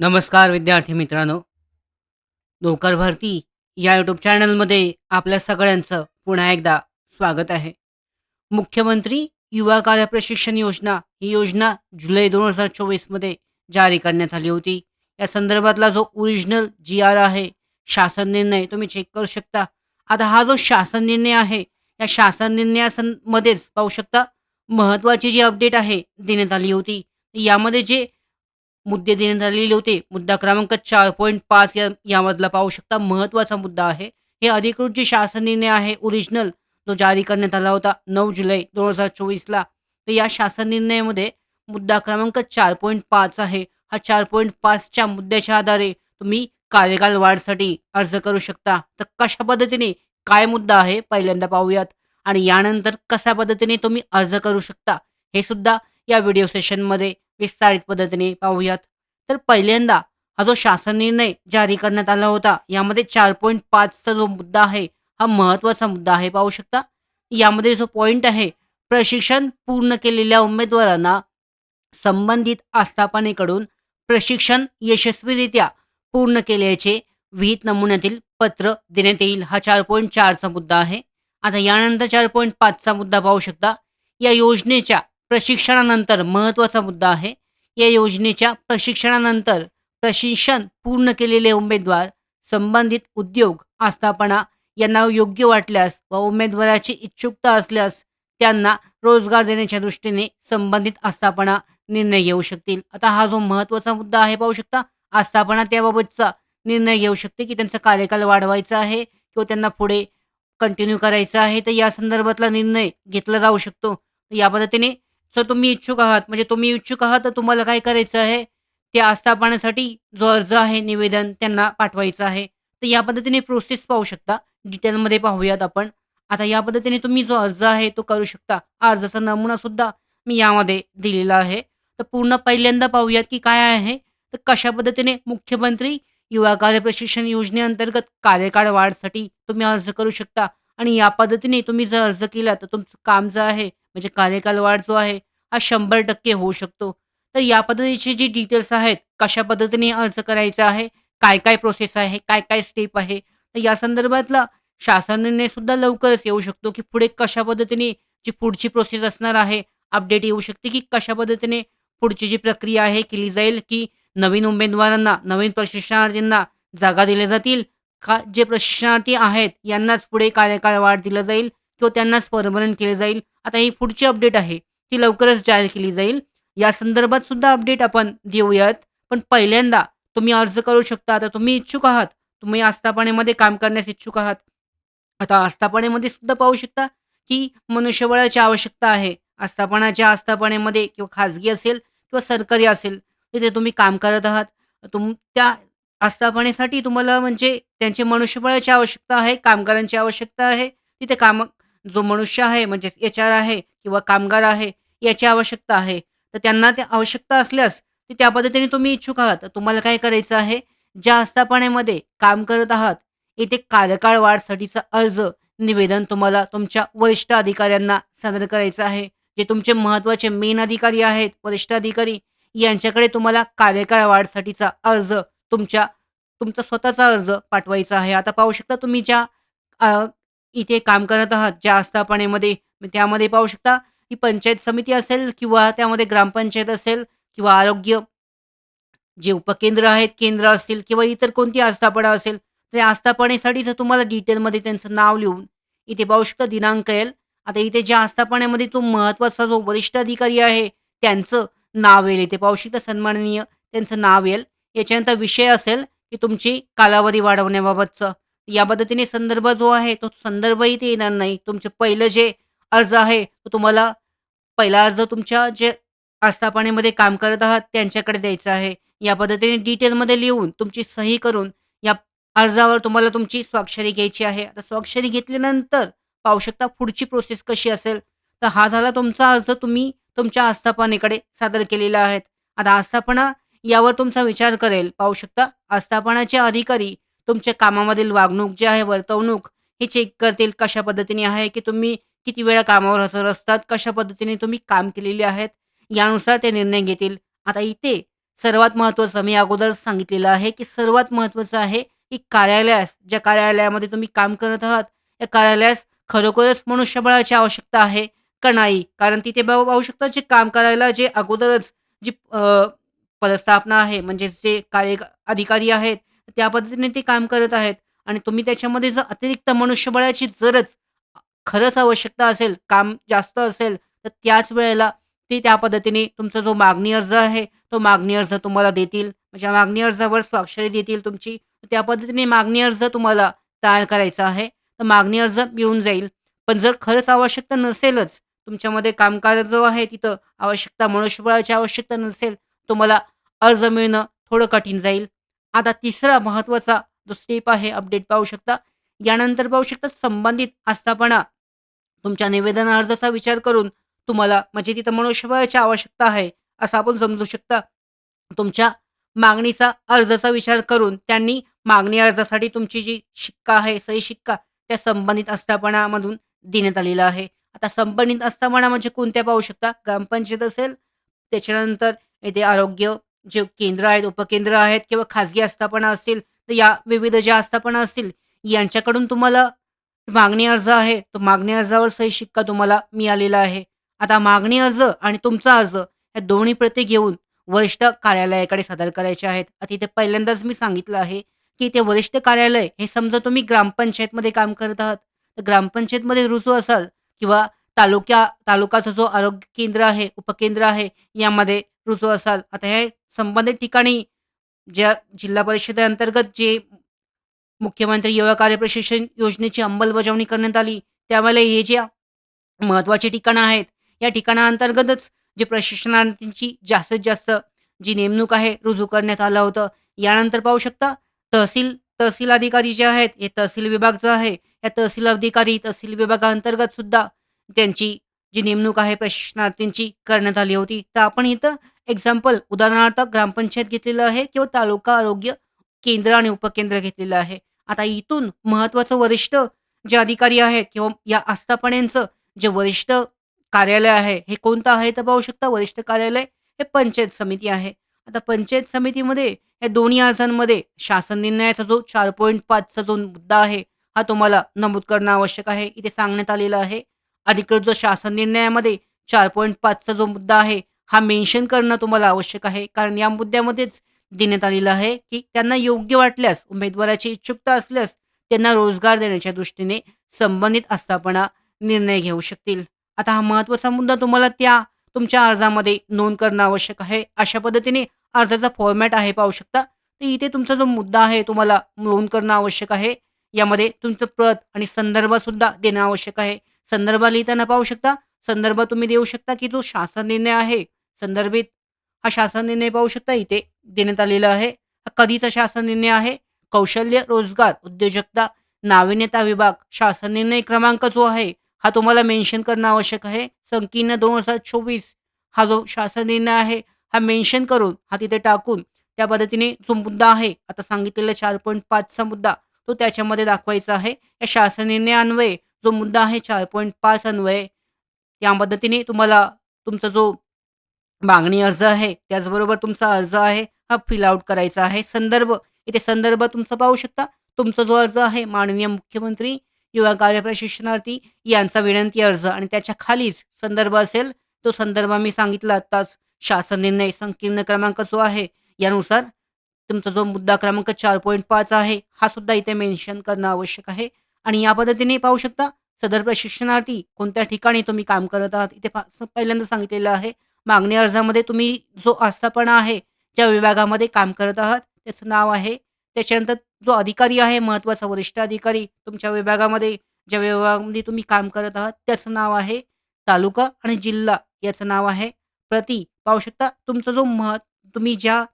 नमस्कार विद्यार्थी मित्रांनो. नोकर भरती या यूट्यूब चॅनलमध्ये आपल्या सगळ्यांचं पुन्हा एकदा स्वागत आहे. मुख्यमंत्री युवा कार्य प्रशिक्षण योजना ही योजना जुलै दोन हजार चोवीसमध्ये जारी करण्यात आली होती. या संदर्भातला जो ओरिजिनल जी आर आहे शासन निर्णय तुम्ही चेक करू शकता. आता हा जो शासन निर्णय आहे या शासन निर्णयामध्येच पाहू शकता महत्त्वाची जी अपडेट आहे देण्यात आली होती. यामध्ये जे मुद्दे देण्यात आलेले होते. मुद्दा क्रमांक चार पॉईंट पाच या यामधला पाहू शकता. महत्त्वाचा मुद्दा आहे. हे अधिकृत जे शासन निर्णय आहे ओरिजिनल जो जारी करण्यात आला होता नऊ जुलै दोन हजार चोवीसला. तर या शासन निर्णयामध्ये मुद्दा क्रमांक चार पॉईंट पाच आहे. हा चार पॉईंट पाचच्या मुद्द्याच्या आधारे तुम्ही कार्यकाल वाढसाठी अर्ज करू शकता. तर कशा पद्धतीने काय मुद्दा आहे पहिल्यांदा पाहूयात. आणि यानंतर कशा पद्धतीने तुम्ही अर्ज करू शकता हे सुद्धा या व्हिडिओ सेशनमध्ये विस्तारित पद्धतीने पाहूयात. तर पहिल्यांदा हा जो शासन निर्णय जारी करण्यात आला होता यामध्ये चार पॉईंट पाचचा जो मुद्दा आहे हा महत्त्वाचा मुद्दा आहे. पाहू शकता. यामध्ये जो पॉईंट आहे प्रशिक्षण पूर्ण केलेल्या उमेदवारांना संबंधित आस्थापनेकडून प्रशिक्षण यशस्वीरित्या पूर्ण केल्याचे विहित नमुन्यातील पत्र देण्यात येईल. हा चार पॉईंट चारचा मुद्दा आहे. आता यानंतर चार पॉईंट पाचचा मुद्दा पाहू शकता. या योजनेच्या प्रशिक्षणानंतर महत्त्वाचा मुद्दा आहे. या योजनेच्या प्रशिक्षणानंतर प्रशिक्षण पूर्ण केलेले उमेदवार संबंधित उद्योग आस्थापना यांना योग्य वाटल्यास व उमेदवाराची इच्छुकता असल्यास त्यांना रोजगार देण्याच्या दृष्टीने संबंधित आस्थापना निर्णय घेऊ शकतील. आता हा जो महत्त्वाचा मुद्दा आहे पाहू शकता आस्थापना त्याबाबतचा निर्णय घेऊ शकते की त्यांचा कार्यकाल वाढवायचा आहे किंवा त्यांना पुढे कंटिन्यू करायचा आहे तर या संदर्भातला निर्णय घेतला जाऊ शकतो. या पद्धतीने सर तुम्ही इच्छुक आहात. म्हणजे तुम्ही इच्छुक आहात तर तुम्हाला काय करायचं आहे? त्या आस्थापनासाठी जो अर्ज आहे निवेदन त्यांना पाठवायचं आहे. तर या पद्धतीने प्रोसेस पाहू शकता. डिटेलमध्ये पाहूयात आपण. आता या पद्धतीने तुम्ही जो अर्ज आहे तो करू शकता. अर्जाचा नमुना सुद्धा मी यामध्ये दिलेला आहे. तर पूर्ण पहिल्यांदा पाहूयात की काय आहे. तर कशा पद्धतीने मुख्यमंत्री युवा कार्य प्रशिक्षण योजनेअंतर्गत कार्यकाळ वाढसाठी तुम्ही अर्ज करू शकता. आणि या पद्धतीने तुम्ही जर अर्ज केला तर तुमचं काम जे आहे म्हणजे कार्यकाल वाढ जो आहे हा शंभर टक्के होऊ शकतो. तर या पद्धतीचे जी डिटेल्स आहेत कशा पद्धतीने अर्ज करायचा आहे काय काय प्रोसेस आहे काय काय स्टेप आहे तर या संदर्भातला शासनाने सुद्धा लवकरच येऊ शकतो की पुढे कशा पद्धतीने जी पुढची प्रोसेस असणार आहे अपडेट येऊ शकते की कशा पद्धतीने पुढची जी प्रक्रिया आहे केली जाईल की नवीन उमेदवारांना नवीन प्रशिक्षणार्थींना जागा दिल्या जातील का जे प्रशिक्षणार्थी आहेत यांनाच पुढे कार्यकाळ वाढ दिला जाईल किंवा त्यांनाच परमनंट केले जाईल. आता ही पुढची अपडेट आहे. ती लवकरच जाहीर केली जाईल. या संदर्भात सुद्धा अपडेट आपण देऊयात. पण पहिल्यांदा तुम्ही अर्ज करू शकता. आता तुम्ही इच्छुक आहात. तुम्ही आस्थापनेमध्ये काम करण्यास इच्छुक आहात. आता आस्थापनेमध्ये सुद्धा पाहू शकता की मनुष्यबळाची आवश्यकता आहे. आस्थापनाच्या आस्थापनेमध्ये किंवा खाजगी असेल किंवा सरकारी असेल तिथे तुम्ही काम करत आहात. तुम त्या आस्थापनेसाठी तुम्हाला म्हणजे त्यांचे मनुष्यबळाची आवश्यकता आहे कामगारांची आवश्यकता आहे. तिथे काम जो मनुष्य आहे म्हणजेच एच आर आहे किंवा कामगार आहे याची आवश्यकता आहे. तर त्यांना ते आवश्यकता असल्यास ते त्या पद्धतीने तुम्ही इच्छुक आहात. तर तुम्हाला काय करायचं आहे? ज्या आस्थापनेमध्ये काम करत आहात येथे कार्यकाळ वाढसाठीचा अर्ज निवेदन तुम्हाला तुमच्या वरिष्ठ अधिकाऱ्यांना सादर करायचं आहे. जे तुमचे महत्त्वाचे मेन अधिकारी आहेत वरिष्ठ अधिकारी यांच्याकडे तुम्हाला कार्यकाळ वाढसाठीचा अर्ज तुमच्या तुमचा स्वतःचा अर्ज पाठवायचा आहे. आता पाहू शकता तुम्ही ज्या इथे काम करत आहात ज्या आस्थापनेमध्ये त्यामध्ये पाहू शकता ही पंचायत समिती असेल किंवा त्यामध्ये ग्रामपंचायत असेल किंवा आरोग्य जे उपकेंद्र आहेत केंद्र असतील किंवा इतर कोणती आस्थापना असेल तर त्या आस्थापनेसाठी तुम्हाला डिटेलमध्ये त्यांचं नाव लिहून इथे पाहू शकता दिनांक येईल. आता इथे ज्या आस्थापनेमध्ये तो महत्त्वाचा जो वरिष्ठ अधिकारी आहे त्यांचं नाव येईल. इथे पाहू शकता सन्माननीय त्यांचं नाव येईल. याच्यानंतर विषय असेल की तुमची कालावधी वाढवण्याबाबतचं. या पद्धतीने संदर्भ जो आहे तो संदर्भही ते येणार नाही. तुमचं पहिलं जे अर्ज आहे तो तुम्हाला पहिला अर्ज तुमच्या जे आस्थापनेमध्ये काम करत आहात त्यांच्याकडे द्यायचा आहे. या पद्धतीने डिटेलमध्ये लिहून तुमची सही करून या अर्जावर तुम्हाला तुमची स्वाक्षरी घ्यायची आहे. आता स्वाक्षरी घेतल्यानंतर पाहू शकता पुढची प्रोसेस कशी असेल. तर हा झाला तुमचा अर्ज तुम्ही तुमच्या आस्थापनेकडे सादर केलेला आहे आता आस्थापना यावर तुमचा विचार करेल. पाहू शकता आस्थापनाचे अधिकारी तुमच्या कामामधील वागणूक जे आहे वर्तवणूक हे चेक करतील. कशा पद्धतीने आहे की तुम्ही किती वेळा कामावर हजर असतात? कशा पद्धतीने तुम्ही काम केलेले आहेत? यानुसार ते निर्णय घेतील. आता इथे सर्वात महत्त्वाचं मी अगोदरच सांगितलेलं आहे, की सर्वात महत्त्वाचं आहे, की कार्यालयास ज्या कार्यालयामध्ये तुम्ही काम करत आहात, त्या कार्यालयास खरोखरच मनुष्यबळाची आवश्यकता आहे का नाही? कारण तिथे पाहू पाहू शकता जे काम करायला जे अगोदरच जी पदस्थापना आहे म्हणजे जे कार्य अधिकारी आहेत, त्या पद्धतीने ते काम करत आहेत आणि तुम्ही त्याच्यामध्ये जर अतिरिक्त मनुष्यबळाची जरच खरंच आवश्यकता असेल, काम जास्त असेल, तर त्याच वेळेला ते त्या पद्धतीने तुमचा जो मागणी अर्ज आहे, तो मागणी अर्ज तुम्हाला देतील. म्हणजे मागणी अर्जावर स्वाक्षरी देतील तुमची. त्या पद्धतीने मागणी अर्ज तुम्हाला तयार करायचा आहे. तर मागणी अर्ज मिळून जाईल. पण जर खरंच आवश्यकता नसेलच, तुमच्यामध्ये कामकाज जो आहे तिथं आवश्यकता मनुष्यबळाची आवश्यकता नसेल, तुम्हाला अर्ज मिळणं थोडं कठीण जाईल. आता तिसरा महत्त्वाचा जो स्टेप आहे अपडेट पाहू शकता. यानंतर पाहू शकता संबंधित आस्थापना तुमच्या निवेदन अर्जाचा विचार करून तुम्हाला म्हणजे तिथं मनुष्यबळाची आवश्यकता आहे, असं आपण समजू शकता. तुमच्या मागणीचा अर्जाचा विचार करून त्यांनी मागणी अर्जासाठी तुमची जी शिक्का आहे, सही शिक्का त्या संबंधित आस्थापनामधून देण्यात आलेला आहे. आता संबंधित आस्थापना म्हणजे कोणत्या पाहू शकता? ग्रामपंचायत असेल, त्याच्यानंतर येथे आरोग्य जे केंद्र आहेत, उपकेंद्र आहेत किंवा खाजगी आस्थापना असतील, तर या विविध ज्या आस्थापना असतील, यांच्याकडून तुम्हाला मागणी अर्ज आहे, तो मागणी अर्जावर सही शिक्का तुम्हाला मिळालेला आहे. आता मागणी अर्ज आणि तुमचा अर्ज या दोन्ही प्रती घेऊन वरिष्ठ कार्यालयाकडे सादर करायचे आहेत. आता इथे पहिल्यांदाच मी सांगितलं आहे, की ते वरिष्ठ कार्यालय हे समजा तुम्ही ग्रामपंचायतमध्ये काम करत आहात, तर ग्रामपंचायतमध्ये रुजू असाल किंवा तालुक्या तालुकाचा जो आरोग्य केंद्र आहे, उपकेंद्र आहे, यामध्ये रुजू असाल. आता हे संबंधित ठिकाणी ज्या जिल्हा परिषदेअंतर्गत जे मुख्यमंत्री युवा कार्य प्रशिक्षण योजनेची अंमलबजावणी करण्यात आली, त्यावेळेला हे जे महत्त्वाचे ठिकाणं आहेत, या ठिकाणाअंतर्गतच जे प्रशिक्षणार्थींची जास्तीत जास्त जी नेमणूक आहे, रुजू करण्यात आलं होतं. यानंतर पाहू शकता तहसील तहसील अधिकारी जे आहेत, हे तहसील विभाग जो आहे, या तहसील अधिकारी, तहसील विभागाअंतर्गत सुद्धा त्यांची जी नेमणूक आहे प्रशिक्षणार्थींची करण्यात आली होती. तर आपण इथं एक्झाम्पल उदाहरणार्थ ग्रामपंचायत घेतलेलं आहे किंवा तालुका आरोग्य केंद्र आणि उपकेंद्र घेतलेलं आहे. आता इथून महत्त्वाचं वरिष्ठ जे अधिकारी आहेत किंवा या आस्थापनेचं जे वरिष्ठ कार्यालय आहे, हे कोणतं आहे तर पाहू शकता वरिष्ठ कार्यालय हे पंचायत समिती आहे. आता पंचायत समितीमध्ये या दोन्ही अर्जांमध्ये शासन निर्णयाचा जो चार पॉईंट पाचचा जो मुद्दा आहे, हा तुम्हाला नमूद करणं आवश्यक आहे. इथे सांगण्यात आलेलं आहे. अधिकृत जो शासन निर्णयामध्ये 4.5 चा जो मुद्दा आहे, हा मेन्शन करणं तुम्हाला आवश्यक आहे. कारण या मुद्द्यामध्येच देण्यात आलेलं आहे, की त्यांना योग्य वाटल्यास उमेदवाराची इच्छुकता असल्यास त्यांना रोजगार देण्याच्या दृष्टीने संबंधित आस्थापना निर्णय घेऊ शकतील. आता हा महत्त्वाचा मुद्दा तुम्हाला त्या तुमच्या अर्जामध्ये नोंद करणं आवश्यक आहे. अशा पद्धतीने अर्जाचा फॉर्मॅट आहे पाहू शकता. तर इथे तुमचा जो मुद्दा आहे तुम्हाला नोंद करणं आवश्यक आहे. यामध्ये तुमचं प्रत आणि संदर्भसुद्धा देणं आवश्यक आहे. संदर्भ लिहिताना पाहू शकता, संदर्भ तुम्ही देऊ शकता, की जो शासन निर्णय आहे संदर्भित हा शासन निर्णय पाहू शकता इथे देण्यात आलेला आहे. हा कधीचा शासन निर्णय आहे? कौशल्य, रोजगार, उद्योजकता, नाविन्यता विभाग शासन निर्णय क्रमांक जो आहे, हा तुम्हाला मेन्शन करणं आवश्यक आहे. संकीर्ण 2024 हा जो शासन निर्णय आहे, हा मेन्शन करून, हा तिथे टाकून त्या पद्धतीने जो मुद्दा आहे, आता सांगितलेला चार पॉईंट पाचचा मुद्दा, तो त्याच्यामध्ये दाखवायचा आहे. या शासन निर्णयान्वये जो मुद्दा आहे 4.5 अन्वये या पद्धतीने तुम्हाला तुमचा जो मागणी अर्ज आहे, त्याचबरोबर तुमचा अर्ज आहे, हा फिल आउट करायचा आहे. संदर्भ, इथे संदर्भ तुमचा पाहू शकता. तुमचा जो अर्ज आहे माननीय मुख्यमंत्री युवा कार्य प्रशिक्षणार्थी यांचा विनंती अर्ज आणि त्याच्या खालीच संदर्भ असेल, तो संदर्भ मी सांगितला आत्ताच. शासन निर्णय संकीर्ण क्रमांक जो आहे, यानुसार तुमचा जो मुद्दा क्रमांक 4.5 आहे, हा सुद्धा इथे मेन्शन करणं आवश्यक आहे. आणि या पद्धतीने पाहू शकता सदर प्रशिक्षणार्थी कोणत्या ठिकाणी तुम्ही काम करत आहात, इथे पहिल्यांदा सांगितलेलं आहे. मागणी अर्जामध्ये तुम्ही जो आस्थापना आहे, ज्या विभागामध्ये काम करत आहात, त्याचं नाव आहे. त्याच्यानंतर जो अधिकारी आहे महत्त्वाचा वरिष्ठ अधिकारी तुमच्या विभागामध्ये, ज्या विभागामध्ये तुम्ही काम करत आहात, त्याचं नाव आहे. तालुका आणि जिल्हा याचं नाव आहे. प्रति पाहू शकता तुमचा जो मह तुम्ही ज्या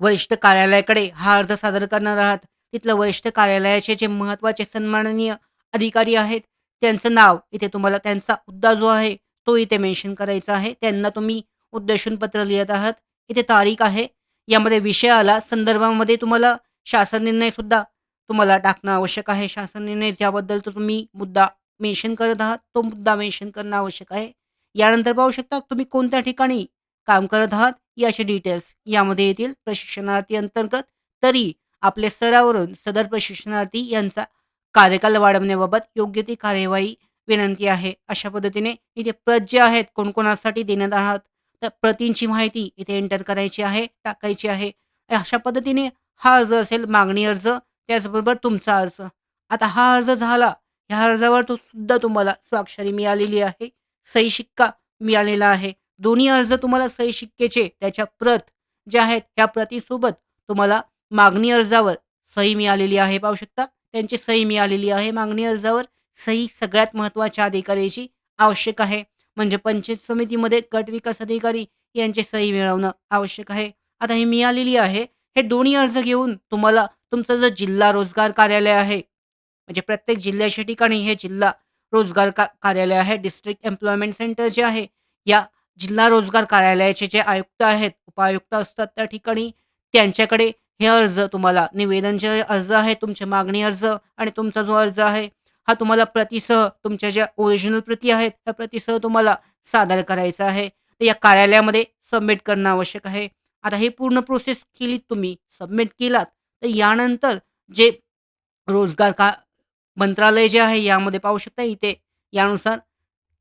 वरिष्ठ कार्यालयाकडे हा अर्ज सादर करणार आहात, तिथलं वरिष्ठ कार्यालयाचे जे महत्त्वाचे सन्माननीय अधिकारी आहेत, त्यांचं नाव इथे तुम्हाला त्यांचा हुद्दा जो आहे, तो इथे मेन्शन करायचा आहे. त्यांना तुम्ही उद्देशून पत्र लिहित आहात. इथे तारीख आहे. यामध्ये विषय आला. संदर्भामध्ये तुम्हाला शासन निर्णयसुद्धा तुम्हाला टाकणं आवश्यक आहे. शासन निर्णय ज्याबद्दल तुम्ही मुद्दा मेन्शन करत आहात, तो मुद्दा मेन्शन करणं आवश्यक आहे. यानंतर पाहू शकता तुम्ही कोणत्या ठिकाणी काम करत आहात याचे डिटेल्स यामध्ये येतील प्रशिक्षणार्थी अंतर्गत तरी आपल्या स्तरावरून सदर प्रशिक्षणार्थी यांचा कार्यकाल वाढवण्याबाबत योग्य ती कार्यवाही विनंती आहे. अशा पद्धतीने इथे प्रत जे आहेत कोणकोणासाठी देण्यात आहात तर प्रतींची माहिती इथे एंटर करायची आहे टाकायची आहे. अशा पद्धतीने हा अर्ज असेल मागणी अर्ज त्याचबरोबर तुमचा अर्ज. आता हा अर्ज झाला ह्या अर्जावर तो सुद्धा तुम्हाला स्वाक्षरी मिळालेली आहे सही शिक्का मिळालेला आहे. दोन्ही अर्ज तुम्हाला सही शिक्केचे त्याच्या प्रत ज्या आहेत ह्या प्रतीसोबत तुम्हाला मागणी अर्जावर सही मिळालेली आहे. पाहू शकता त्यांची सही मिळालेली आहे मागणी अर्जावर. सही सगळ्यात महत्त्वाच्या अधिकाऱ्याची आवश्यक आहे. म्हणजे पंचायत समितीमध्ये गट विकास अधिकारी यांचे सही मिळवणं आवश्यक आहे. आता ही मिळालेली आहे. हे दोन्ही अर्ज घेऊन तुम्हाला तुमचं जर जिल्हा रोजगार कार्यालय आहे म्हणजे प्रत्येक जिल्ह्याच्या ठिकाणी हे जिल्हा रोजगार का कार्यालय आहे. डिस्ट्रिक्ट एम्प्लॉयमेंट सेंटर जे आहे या जिल्हा रोजगार कार्यालयाचे जे आयुक्त आहेत उपायुक्त असतात त्या ठिकाणी त्यांच्याकडे हे अर्ज तुम्हाला निवेदन जे अर्ज आहे तुमचे मागणी अर्ज आणि तुमचा जो अर्ज आहे हा तुम्हाला प्रतिसह तुमच्या ज्या ओरिजिनल प्रती आहेत त्या प्रतिसह तुम्हाला सादर करायचा आहे. तर या कार्यालयामध्ये सबमिट करणं आवश्यक आहे. आता हे पूर्ण प्रोसेस केली तुम्ही सबमिट केलात तर यानंतर जे रोजगार का मंत्रालय जे आहे यामध्ये पाहू शकता इथे यानुसार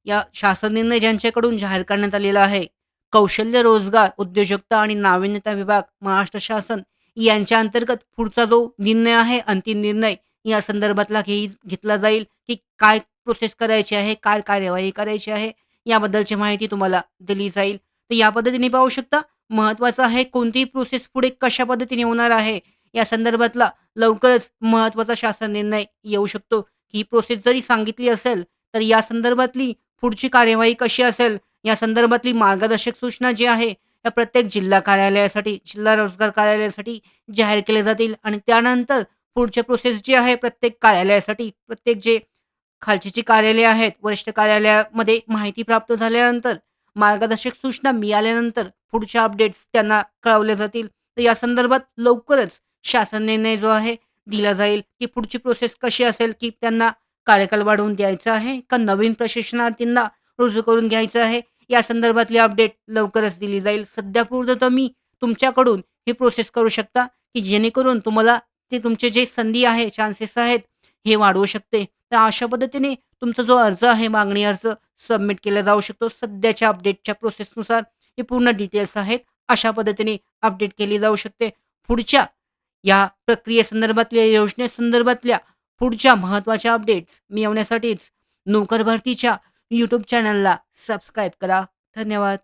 या शासन निर्णय ज्यांच्याकडून जाहीर करण्यात आलेला आहे कौशल्य रोजगार उद्योजकता आणि नाविन्यता विभाग महाराष्ट्र शासन यांच्या अंतर्गत पुढचा जो निर्णय आहे अंतिम निर्णय या संदर्भातला घेई घेतला जाईल की काय प्रोसेस करायची आहे काय कार्यवाही करायची आहे याबद्दलची माहिती तुम्हाला दिली जाईल. तर या पद्धतीने पाहू शकता महत्त्वाचं आहे कोणतीही प्रोसेस पुढे कशा पद्धतीने होणार आहे. या संदर्भातला लवकरच महत्त्वाचा शासन निर्णय येऊ शकतो. ही प्रोसेस जरी सांगितली असेल तर या संदर्भातली पुढची कार्यवाही कशी असेल या संदर्भातली मार्गदर्शक सूचना जी आहे या प्रत्येक जिल्हा कार्यालयासाठी जिल्हा रोजगार कार्यालयासाठी जाहीर केले जातील. आणि त्यानंतर पुढचे प्रोसेस जी आहे प्रत्येक कार्यालयासाठी प्रत्येक जे खालची जी कार्यालय आहेत वरिष्ठ कार्यालयामध्ये माहिती प्राप्त झाल्यानंतर मार्गदर्शक सूचना मिळाल्यानंतर पुढच्या अपडेट्स त्यांना कळवले जातील. तर या संदर्भात लवकरच शासन निर्णय जो आहे दिला जाईल की पुढची प्रोसेस कशी असेल की त्यांना कार्यकाल वाढवून द्यायचा आहे का नवीन प्रशिक्षणार्थींना रुजू करून घ्यायचं आहे या संदर्भातली अपडेट लवकरच दिली जाईल. सध्या तुम्ही तुमच्याकडून ही प्रोसेस करू शकता की जेणेकरून तुम्हाला ते तुमचे जे संधी आहे चान्सेस आहेत हे वाढवू शकते. तर अशा पद्धतीने तुमचा जो अर्ज आहे मागणी अर्ज सबमिट केला जाऊ शकतो. सध्याच्या अपडेटच्या प्रोसेसनुसार हे पूर्ण डिटेल्स आहेत. अशा पद्धतीने अपडेट केली जाऊ शकते. पुढच्या या प्रक्रियेसंदर्भातल्या योजनेसंदर्भातल्या पुढच्या महत्त्वाच्या अपडेट्स मिळवण्यासाठीच नोकर भरतीच्या यूट्यूब चॅनलला सबस्क्राईब करा. धन्यवाद.